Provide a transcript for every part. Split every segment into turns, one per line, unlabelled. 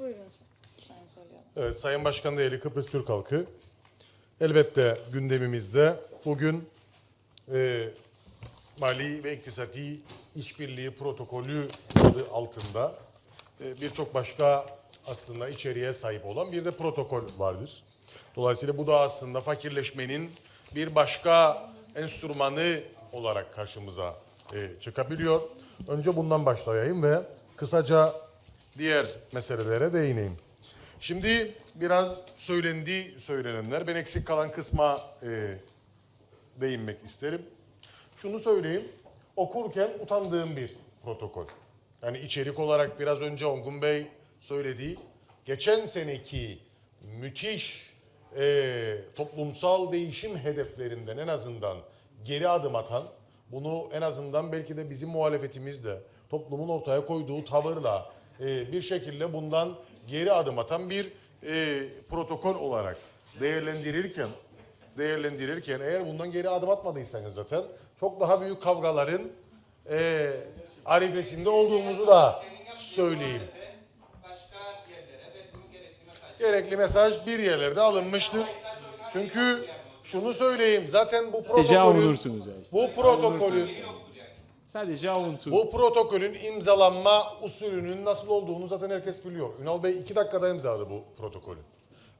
Buyurun Sayın.
Evet, Sayın Başkan değerli Kıbrıs Türk halkı. Elbette gündemimizde bugün e, Mali ve İktisadi İşbirliği Protokolü adı altında e, birçok başka aslında içeriğe sahip olan bir de protokol vardır. Dolayısıyla bu da aslında fakirleşmenin bir başka enstrümanı olarak karşımıza e, çıkabiliyor. Önce bundan başlayayım ve kısaca diğer meselelere değineyim. Şimdi biraz söylendi söylenenler. Ben eksik kalan kısma e, değinmek isterim. Şunu söyleyeyim. Okurken utandığım bir protokol. Yani içerik olarak biraz önce Ongun Bey söylediği geçen seneki müthiş e, toplumsal değişim hedeflerinden en azından geri adım atan, bunu en azından belki de bizim muhalefetimizle, toplumun ortaya koyduğu tavırla e, bir şekilde bundan geri adım atan bir e, protokol olarak değerlendirirken değerlendirirken eğer bundan geri adım atmadıysanız zaten çok daha büyük kavgaların e, arifesinde olduğumuzu da söyleyeyim.
gerekli mesaj.
Bir yerlerde alınmıştır. Çünkü şunu söyleyeyim zaten bu
yani.
bu protokolün
Sadece avuntur.
bu protokolün imzalanma usulünün nasıl olduğunu zaten herkes biliyor. Ünal Bey iki dakikada imzaladı bu protokolü.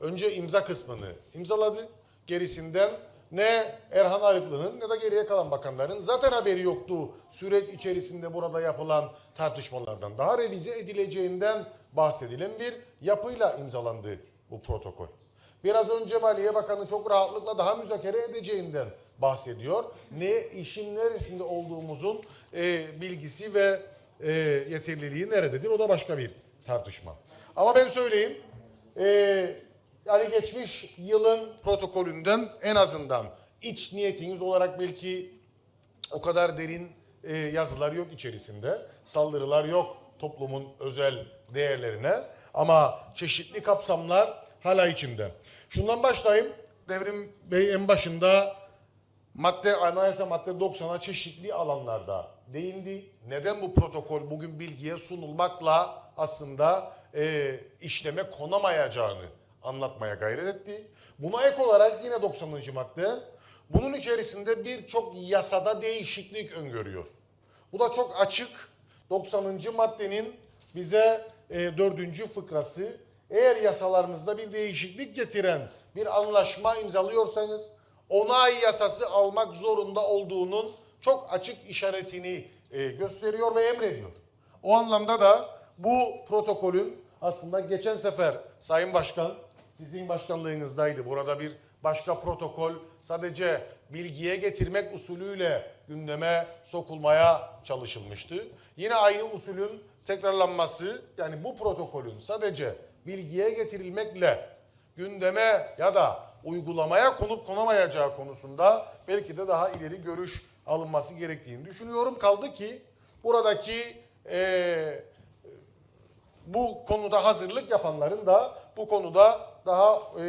Önce imza kısmını imzaladı. Gerisinden ne Erhan Arıklı'nın ne da geriye kalan bakanların zaten haberi yoktu süreç içerisinde burada yapılan tartışmalardan. Daha revize edileceğinden bahsedilen bir yapıyla imzalandı bu protokol. Biraz önce Maliye Bakanı çok rahatlıkla daha müzakere edeceğinden bahsediyor. Ne işin neresinde olduğumuzun e, bilgisi ve e, yeterliliği nerededir o da başka bir tartışma. Ama ben söyleyeyim e, yani geçmiş yılın protokolünden en azından iç niyetiniz olarak belki o kadar derin e, yazılar yok içerisinde. Saldırılar yok toplumun özel değerlerine. Ama çeşitli kapsamlar hala içinde. Şundan başlayayım. Devrim Bey en başında madde anayasa madde 90'a çeşitli alanlarda değindi. Neden bu protokol bugün bilgiye sunulmakla aslında e, işleme konamayacağını anlatmaya gayret etti. Buna ek olarak yine 90. madde bunun içerisinde birçok yasada değişiklik öngörüyor. Bu da çok açık. 90. maddenin bize e, dördüncü fıkrası eğer yasalarınızda bir değişiklik getiren bir anlaşma imzalıyorsanız onay yasası almak zorunda olduğunun çok açık işaretini e, gösteriyor ve emrediyor. O anlamda da bu protokolün aslında geçen sefer Sayın Başkan sizin başkanlığınızdaydı. Burada bir başka protokol sadece bilgiye getirmek usulüyle gündeme sokulmaya çalışılmıştı. Yine aynı usulün tekrarlanması yani bu protokolün sadece bilgiye getirilmekle gündeme ya da uygulamaya konup konamayacağı konusunda belki de daha ileri görüş alınması gerektiğini düşünüyorum. Kaldı ki buradaki eee bu konuda hazırlık yapanların da bu konuda daha e,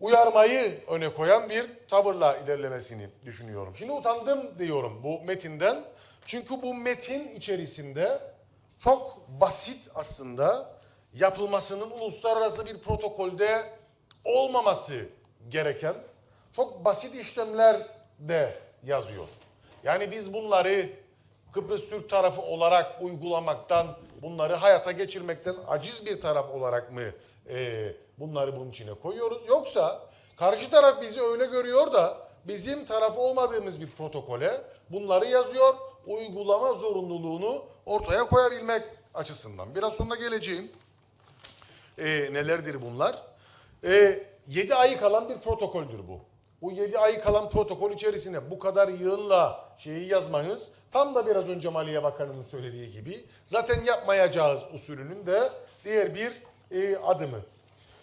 uyarmayı öne koyan bir tavırla ilerlemesini düşünüyorum. Şimdi utandım diyorum bu metinden. Çünkü bu metin içerisinde çok basit aslında yapılmasının uluslararası bir protokolde olmaması gereken çok basit işlemler de yazıyor. Yani biz bunları Kıbrıs Türk tarafı olarak uygulamaktan, bunları hayata geçirmekten aciz bir taraf olarak mı e, bunları bunun içine koyuyoruz? Yoksa karşı taraf bizi öyle görüyor da bizim tarafı olmadığımız bir protokole bunları yazıyor, uygulama zorunluluğunu ortaya koyabilmek açısından. Biraz sonra geleceğim. E, nelerdir bunlar? E, 7 ayı kalan bir protokoldür bu. Bu 7 ayı kalan protokol içerisinde bu kadar yığınla şeyi yazmanız tam da biraz önce Maliye Bakanı'nın söylediği gibi zaten yapmayacağız usulünün de diğer bir e, adımı.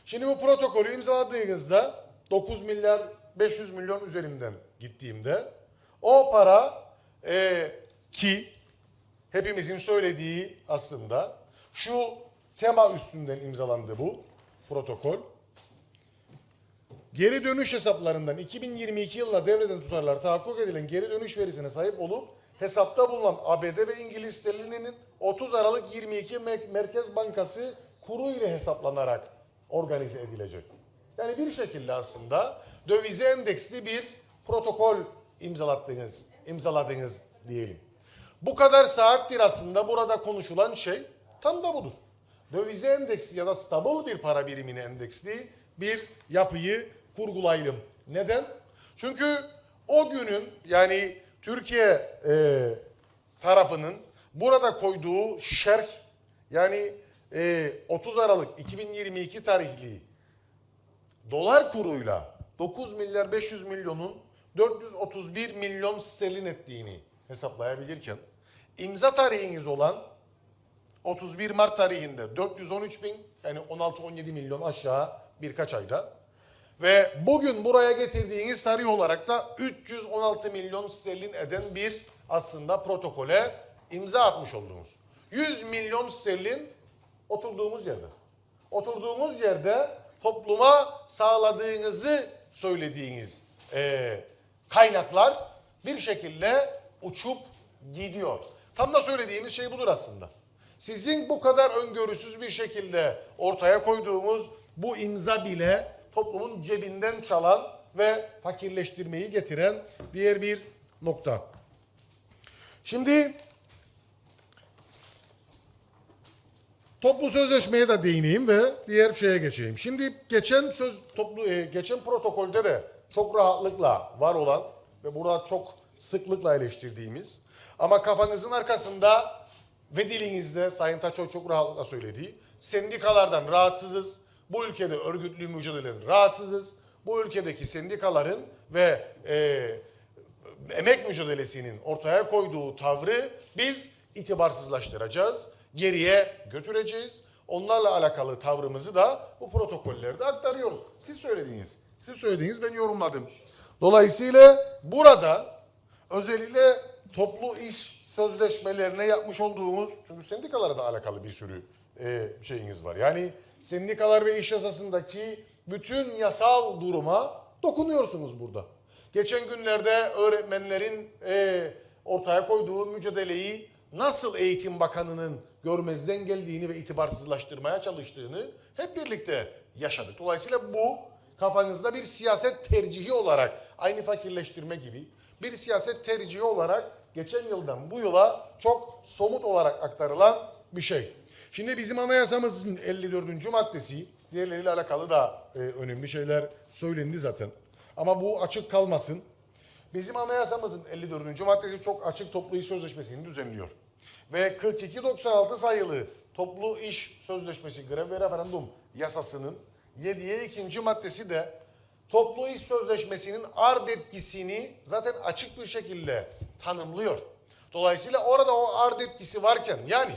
Şimdi bu protokolü imzaladığınızda 9 milyar 500 milyon üzerinden gittiğimde o para e, ki hepimizin söylediği aslında şu tema üstünden imzalandı bu protokol. Geri dönüş hesaplarından 2022 yılında devreden tutarlar tahakkuk edilen geri dönüş verisine sahip olup hesapta bulunan ABD ve İngiliz sterlininin 30 Aralık 22 Mer- Merkez Bankası kuru ile hesaplanarak organize edilecek. Yani bir şekilde aslında dövize endeksli bir protokol imzalattınız, imzaladınız diyelim. Bu kadar saattir aslında burada konuşulan şey tam da budur. Dövize endeksli ya da stabil bir para birimine endeksli bir yapıyı kurgulayalım. Neden? Çünkü o günün yani Türkiye e, tarafının burada koyduğu şerh yani e, 30 Aralık 2022 tarihli dolar kuruyla 9 milyar 500 milyonun 431 milyon sterlin ettiğini hesaplayabilirken imza tarihiniz olan 31 Mart tarihinde 413 bin yani 16-17 milyon aşağı birkaç ayda ve bugün buraya getirdiğiniz tarih olarak da 316 milyon sterlin eden bir aslında protokole imza atmış oldunuz. 100 milyon sterlin oturduğumuz yerde. Oturduğumuz yerde topluma sağladığınızı söylediğiniz eee, kaynaklar bir şekilde uçup gidiyor. Tam da söylediğimiz şey budur aslında. Sizin bu kadar öngörüsüz bir şekilde ortaya koyduğumuz bu imza bile toplumun cebinden çalan ve fakirleştirmeyi getiren diğer bir nokta. Şimdi toplu sözleşmeye de değineyim ve diğer şeye geçeyim. Şimdi geçen söz toplu e, geçen protokolde de çok rahatlıkla var olan ve burada çok sıklıkla eleştirdiğimiz ama kafanızın arkasında ve dilinizde Sayın Taçoy çok rahatlıkla söylediği sendikalardan rahatsızız. Bu ülkede örgütlü mücadeleden rahatsızız. Bu ülkedeki sendikaların ve e, emek mücadelesinin ortaya koyduğu tavrı biz itibarsızlaştıracağız, geriye götüreceğiz. Onlarla alakalı tavrımızı da bu protokollerde aktarıyoruz. Siz söylediğiniz, siz söylediğiniz ben yorumladım. Dolayısıyla burada özellikle toplu iş sözleşmelerine yapmış olduğumuz, çünkü sendikalara da alakalı bir sürü e, şeyiniz var. Yani sendikalar ve iş yasasındaki bütün yasal duruma dokunuyorsunuz burada. Geçen günlerde öğretmenlerin e, ortaya koyduğu mücadeleyi nasıl Eğitim Bakanı'nın görmezden geldiğini ve itibarsızlaştırmaya çalıştığını hep birlikte yaşadık. Dolayısıyla bu kafanızda bir siyaset tercihi olarak aynı fakirleştirme gibi bir siyaset tercihi olarak geçen yıldan bu yıla çok somut olarak aktarılan bir şey. Şimdi bizim anayasamızın 54. maddesi diğerleriyle alakalı da e, önemli şeyler söylendi zaten. Ama bu açık kalmasın. Bizim anayasamızın 54. maddesi çok açık toplu iş sözleşmesini düzenliyor. Ve 4296 sayılı toplu iş sözleşmesi grev ve referandum yasasının 7'ye 2. maddesi de toplu iş sözleşmesinin ard etkisini zaten açık bir şekilde tanımlıyor. Dolayısıyla orada o ard etkisi varken yani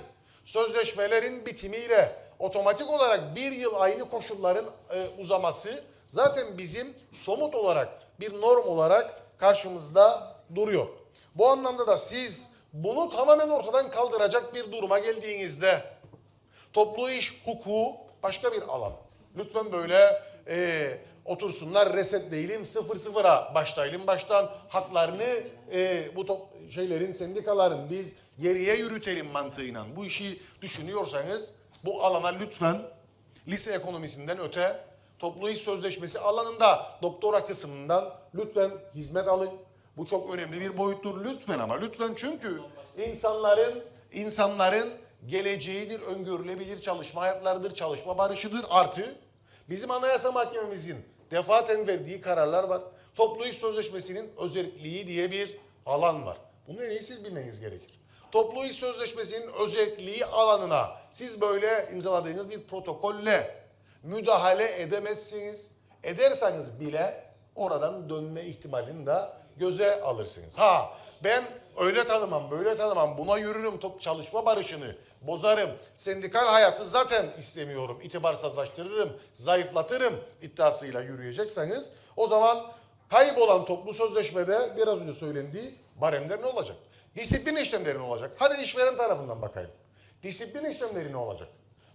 sözleşmelerin bitimiyle otomatik olarak bir yıl aynı koşulların e, uzaması zaten bizim somut olarak bir norm olarak karşımızda duruyor. Bu anlamda da siz bunu tamamen ortadan kaldıracak bir duruma geldiğinizde toplu iş hukuku başka bir alan. Lütfen böyle e, otursunlar resetleyelim sıfır sıfıra başlayalım baştan haklarını e, bu top, şeylerin sendikaların biz geriye yürütelim mantığıyla bu işi düşünüyorsanız bu alana lütfen lise ekonomisinden öte toplu iş sözleşmesi alanında doktora kısmından lütfen hizmet alın. Bu çok önemli bir boyuttur lütfen ama lütfen çünkü insanların insanların geleceğidir, öngörülebilir çalışma hayatlarıdır, çalışma barışıdır. Artı bizim Anayasa Mahkememizin defaten verdiği kararlar var. Toplu iş sözleşmesinin özelliği diye bir alan var. Bunu en iyi siz bilmeniz gerekir. Toplu iş sözleşmesinin özelliği alanına siz böyle imzaladığınız bir protokolle müdahale edemezsiniz. Ederseniz bile oradan dönme ihtimalini de göze alırsınız. Ha ben öyle tanımam, böyle tanımam, buna yürürüm, top çalışma barışını bozarım. Sendikal hayatı zaten istemiyorum, itibarsızlaştırırım, zayıflatırım iddiasıyla yürüyecekseniz o zaman kaybolan toplu sözleşmede biraz önce söylendiği baremler ne olacak? Disiplin işlemleri ne olacak? Hadi işveren tarafından bakayım. Disiplin işlemleri ne olacak?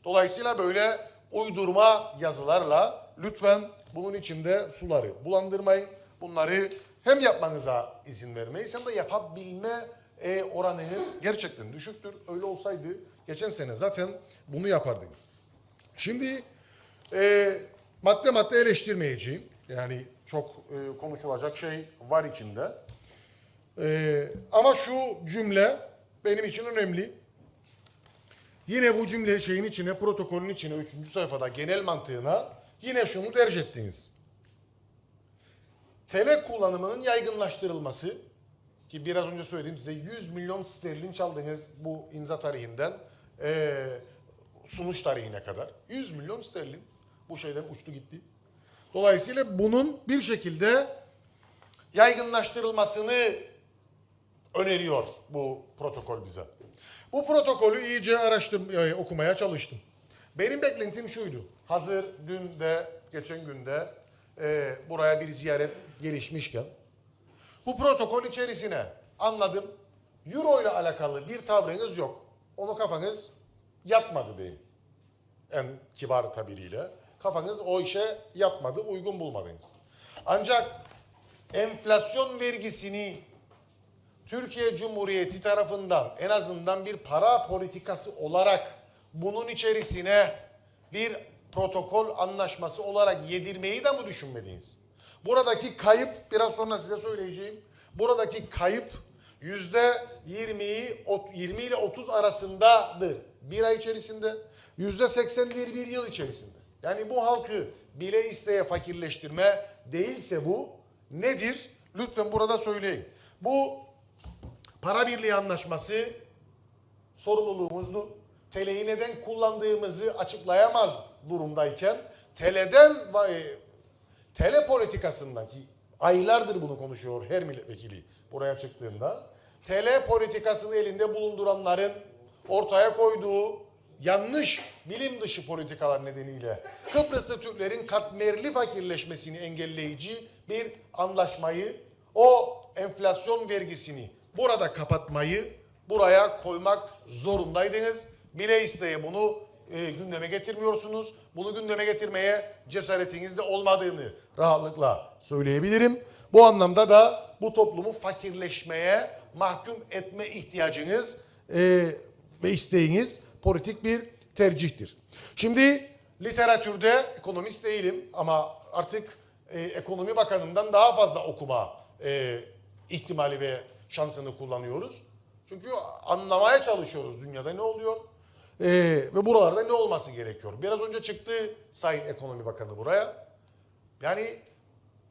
Dolayısıyla böyle uydurma yazılarla lütfen bunun içinde suları bulandırmayın. Bunları hem yapmanıza izin vermeyiz hem de yapabilme e, oranınız gerçekten düşüktür. Öyle olsaydı geçen sene zaten bunu yapardınız. Şimdi e, madde madde eleştirmeyeceğim. Yani çok e, konuşulacak şey var içinde. E, ama şu cümle benim için önemli. Yine bu cümle şeyin içine, protokolün içine, üçüncü sayfada genel mantığına yine şunu tercih ettiniz. TL kullanımının yaygınlaştırılması ki biraz önce söylediğim size 100 milyon sterlin çaldınız bu imza tarihinden eee, sunuş tarihine kadar. 100 milyon sterlin bu şeyden uçtu gitti. Dolayısıyla bunun bir şekilde yaygınlaştırılmasını öneriyor bu protokol bize. Bu protokolü iyice araştır, e, okumaya çalıştım. Benim beklentim şuydu. Hazır dün de geçen günde e, buraya bir ziyaret gelişmişken bu protokol içerisine anladım. Euro ile alakalı bir tavrınız yok. Onu kafanız yatmadı diyeyim. En kibar tabiriyle. Kafanız o işe yatmadı, uygun bulmadınız. Ancak enflasyon vergisini Türkiye Cumhuriyeti tarafından en azından bir para politikası olarak bunun içerisine bir protokol anlaşması olarak yedirmeyi de mi düşünmediniz? Buradaki kayıp biraz sonra size söyleyeceğim. Buradaki kayıp yüzde 20'yi 20 ile 30 arasındadır. Bir ay içerisinde yüzde 81 bir yıl içerisinde. Yani bu halkı bile isteye fakirleştirme değilse bu nedir? Lütfen burada söyleyin. Bu para birliği anlaşması sorumluluğumuzdu. TL'yi neden kullandığımızı açıklayamaz durumdayken TL'den e, TL politikasından ki aylardır bunu konuşuyor her milletvekili buraya çıktığında TL politikasını elinde bulunduranların ortaya koyduğu yanlış bilim dışı politikalar nedeniyle Kıbrıslı Türklerin katmerli fakirleşmesini engelleyici bir anlaşmayı o enflasyon vergisini burada kapatmayı buraya koymak zorundaydınız. Bile isteye bunu e, gündeme getirmiyorsunuz. Bunu gündeme getirmeye cesaretiniz de olmadığını rahatlıkla söyleyebilirim. Bu anlamda da bu toplumu fakirleşmeye mahkum etme ihtiyacınız e, ve isteğiniz politik bir tercihtir. Şimdi literatürde ekonomist değilim ama artık e, ekonomi bakanından daha fazla okuma e, ihtimali ve şansını kullanıyoruz. Çünkü anlamaya çalışıyoruz dünyada ne oluyor e, ve buralarda ne olması gerekiyor. Biraz önce çıktı Sayın Ekonomi Bakanı buraya. Yani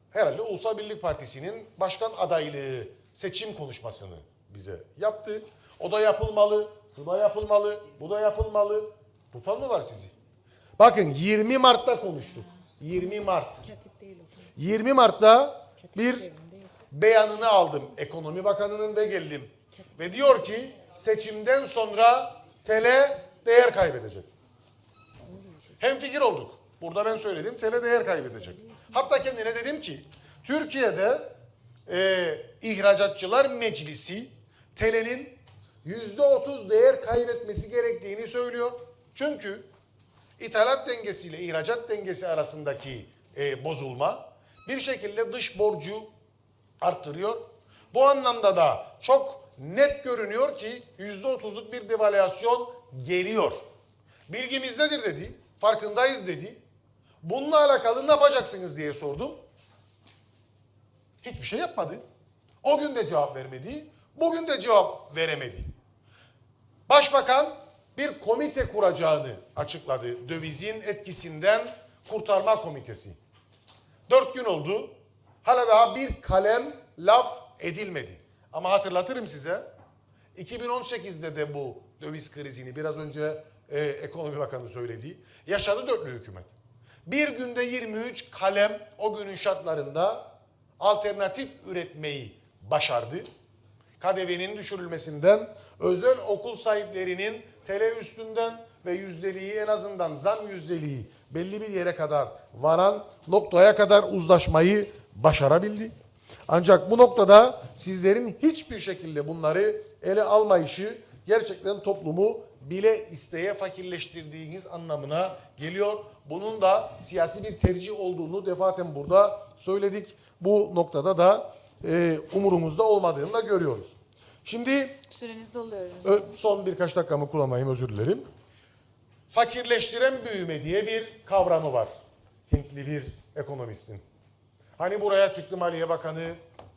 herhalde Ulusal Birlik Partisi'nin başkan adaylığı seçim konuşmasını bize yaptı. O da yapılmalı, şu da yapılmalı, bu da yapılmalı. Tutan mı var sizi? Bakın 20 Mart'ta konuştuk. 20 Mart. 20 Mart'ta bir beyanını aldım ekonomi bakanının ve geldim. Ve diyor ki seçimden sonra TL değer kaybedecek. Hem fikir olduk. Burada ben söyledim TL değer kaybedecek. Hatta kendine dedim ki Türkiye'de e, İhracatçılar Meclisi TL'nin yüzde otuz değer kaybetmesi gerektiğini söylüyor. Çünkü ithalat dengesiyle ihracat dengesi arasındaki e, bozulma bir şekilde dış borcu arttırıyor. Bu anlamda da çok net görünüyor ki yüzde otuzluk bir devalüasyon geliyor. Bilgimizdedir dedi, farkındayız dedi. Bununla alakalı ne yapacaksınız diye sordum. Hiçbir şey yapmadı. O gün de cevap vermedi, bugün de cevap veremedi. Başbakan bir komite kuracağını açıkladı. Dövizin etkisinden kurtarma komitesi. Dört gün oldu. Hala daha bir kalem laf edilmedi. Ama hatırlatırım size. 2018'de de bu döviz krizini biraz önce e, Ekonomi Bakanı söyledi. Yaşadı dörtlü hükümet. Bir günde 23 kalem o günün şartlarında alternatif üretmeyi başardı. KDV'nin düşürülmesinden, özel okul sahiplerinin TL üstünden ve yüzdeliği en azından zam yüzdeliği belli bir yere kadar varan noktaya kadar uzlaşmayı başarabildi. Ancak bu noktada sizlerin hiçbir şekilde bunları ele almayışı gerçekten toplumu bile isteye fakirleştirdiğiniz anlamına geliyor. Bunun da siyasi bir tercih olduğunu defaten burada söyledik. Bu noktada da e, umurumuzda olmadığını da görüyoruz. Şimdi
Süreniz doluyor.
Son birkaç dakikamı kullanmayayım özür dilerim. Fakirleştiren büyüme diye bir kavramı var. Hintli bir ekonomistin. Hani buraya çıktı Maliye Bakanı,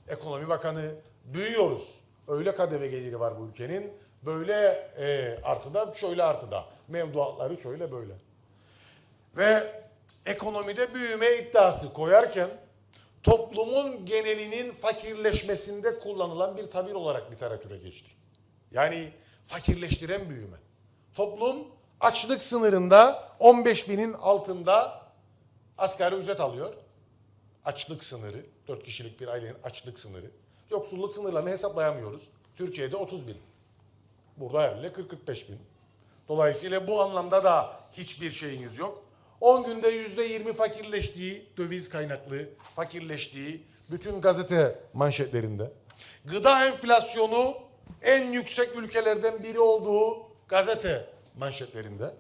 Ekonomi Bakanı, büyüyoruz. Öyle KDV geliri var bu ülkenin. Böyle e, artıda, şöyle artıda. Mevduatları şöyle böyle. Ve ekonomide büyüme iddiası koyarken toplumun genelinin fakirleşmesinde kullanılan bir tabir olarak literatüre geçti. Yani fakirleştiren büyüme. Toplum açlık sınırında 15 binin altında asgari ücret alıyor. Açlık sınırı, 4 kişilik bir ailenin açlık sınırı. Yoksulluk sınırlarını hesaplayamıyoruz. Türkiye'de 30 bin. Burada herhalde 40-45 bin. Dolayısıyla bu anlamda da hiçbir şeyiniz yok. 10 günde %20 fakirleştiği, döviz kaynaklı fakirleştiği bütün gazete manşetlerinde. Gıda enflasyonu en yüksek ülkelerden biri olduğu gazete manşetlerinde.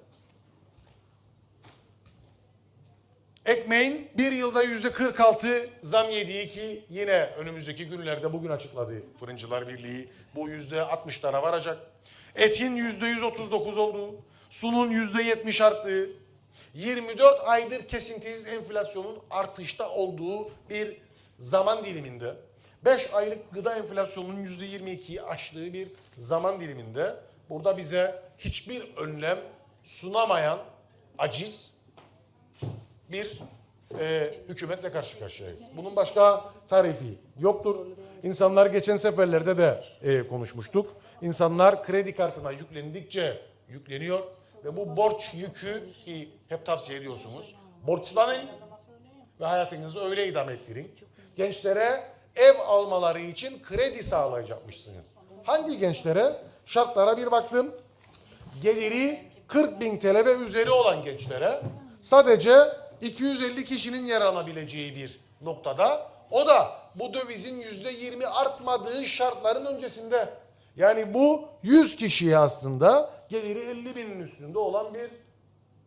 Ekmeğin bir yılda yüzde 46 zam yediği ki yine önümüzdeki günlerde bugün açıkladı Fırıncılar Birliği. Bu yüzde 60'lara varacak. Etin yüzde 139 olduğu, sunun yüzde 70 arttığı, 24 aydır kesintisiz enflasyonun artışta olduğu bir zaman diliminde, 5 aylık gıda enflasyonunun yüzde 22'yi aştığı bir zaman diliminde burada bize hiçbir önlem sunamayan aciz, bir e, hükümetle karşı karşıyayız. Bunun başka tarifi yoktur. İnsanlar geçen seferlerde de e, konuşmuştuk. İnsanlar kredi kartına yüklendikçe yükleniyor ve bu borç yükü ki hep tavsiye ediyorsunuz. Borçlanın ve hayatınızı öyle idame ettirin. Gençlere ev almaları için kredi sağlayacakmışsınız. Hangi gençlere? Şartlara bir baktım geliri 40 bin TL ve üzeri olan gençlere sadece 250 kişinin yer alabileceği bir noktada o da bu dövizin %20 artmadığı şartların öncesinde. Yani bu 100 kişiye aslında geliri 50 binin üstünde olan bir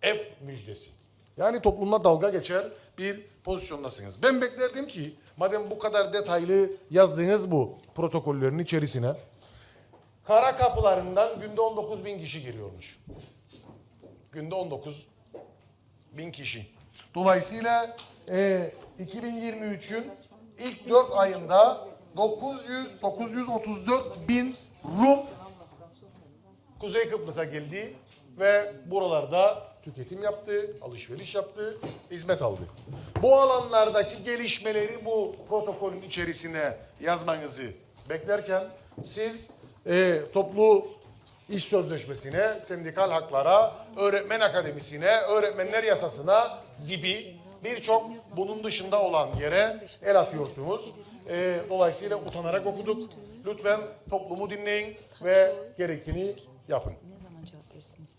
ev müjdesi. Yani toplumla dalga geçer bir pozisyondasınız. Ben beklerdim ki madem bu kadar detaylı yazdığınız bu protokollerin içerisine Kara kapılarından günde 19 bin kişi giriyormuş. Günde 19 bin kişi. Dolayısıyla e, 2023'ün ilk 4 ayında 900 934 bin Rum Kuzey Kıbrıs'a geldi ve buralarda tüketim yaptı, alışveriş yaptı, hizmet aldı. Bu alanlardaki gelişmeleri bu protokolün içerisine yazmanızı beklerken siz e, toplu iş sözleşmesine, sendikal haklara, öğretmen akademisine, öğretmenler yasasına gibi birçok bunun dışında olan yere el atıyorsunuz. E, dolayısıyla utanarak okuduk. Lütfen toplumu dinleyin ve gerekeni yapın.
Ne zaman cevap verirsiniz?